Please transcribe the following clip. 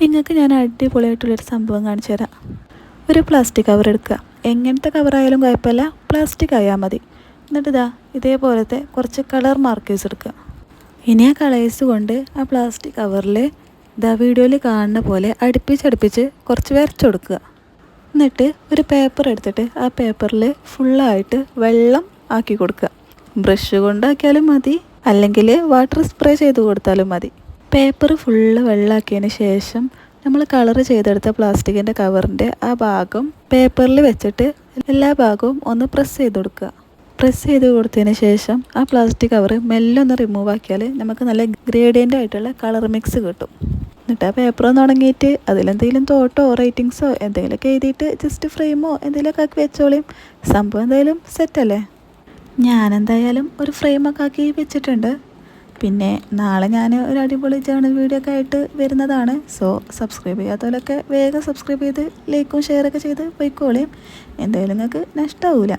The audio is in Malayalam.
നിങ്ങൾക്ക് ഞാൻ അടിപൊളിയായിട്ടുള്ളൊരു സംഭവം കാണിച്ചു തരാം. ഒരു പ്ലാസ്റ്റിക് കവർ എടുക്കുക. എങ്ങനത്തെ കവറായാലും കുഴപ്പമില്ല. പ്ലാസ്റ്റിക് ആയാൽ മതി. എന്നിട്ട് ഇതാ ഇതേപോലത്തെ കുറച്ച് കളർ മാർക്കേഴ്സ് എടുക്കുക. ഇനി ആ കളേഴ്സ് കൊണ്ട് ആ പ്ലാസ്റ്റിക് കവറിൽ ഇതാ വീഡിയോയിൽ കാണുന്ന പോലെ അടുപ്പിച്ചടുപ്പിച്ച് കുറച്ച് വരച്ചു കൊടുക്കുക. എന്നിട്ട് ഒരു പേപ്പർ എടുത്തിട്ട് ആ പേപ്പറിൽ ഫുള്ളായിട്ട് വെള്ളം ആക്കി കൊടുക്കുക. ബ്രഷ് കൊണ്ടാക്കിയാലും മതി. അല്ലെങ്കിൽ വാട്ടർ സ്പ്രേ ചെയ്ത് കൊടുത്താലും മതി. പേപ്പർ ഫുള്ള് വെള്ളമാക്കിയതിന് ശേഷം നമ്മൾ കളർ ചെയ്തെടുത്ത പ്ലാസ്റ്റിക്കിന്റെ കവറിന്റെ ആ ഭാഗം പേപ്പറിൽ വെച്ചിട്ട് എല്ലാ ഭാഗവും ഒന്ന് പ്രസ് ചെയ്ത് കൊടുക്കുക. പ്രസ് ചെയ്ത് കൊടുത്തതിന് ശേഷം ആ പ്ലാസ്റ്റിക് കവർ മെല്ലെ ഒന്ന് റിമൂവ് ആക്കിയാൽ നമുക്ക് നല്ല ഗ്രേഡിയന്റ് ആയിട്ടുള്ള കളർ മിക്സ് കിട്ടും. എന്നിട്ട് ആ പേപ്പർ ഒന്ന് ഉണങ്ങിയിട്ട് അതിലെന്തെങ്കിലും തോട്ടോ റൈറ്റിങ്സോ എന്തെങ്കിലുമൊക്കെ എഴുതിയിട്ട് ജസ്റ്റ് ഫ്രെയിമോ എന്തെങ്കിലുമൊക്കെ ആക്കി വെച്ചോളിയും സംഭവം എന്തായാലും സെറ്റല്ലേ ഞാനെന്തായാലും ഒരു ഫ്രെയിമൊക്കെ ആക്കി വെച്ചിട്ടുണ്ട്. പിന്നെ നാളെ ഞാൻ ഒരു അടിപൊളി ജേണൽ വീഡിയോ ഒക്കെ ആയിട്ട് വരുന്നതാണ്. സോ സബ്സ്ക്രൈബ് ചെയ്യാത്തവരൊക്കെ വേഗം സബ്സ്ക്രൈബ് ചെയ്ത് ലൈക്കും ഷെയറൊക്കെ ചെയ്ത് പോയിക്കോളിയും എന്തായാലും നിങ്ങൾക്ക് നഷ്ടമാവില്ല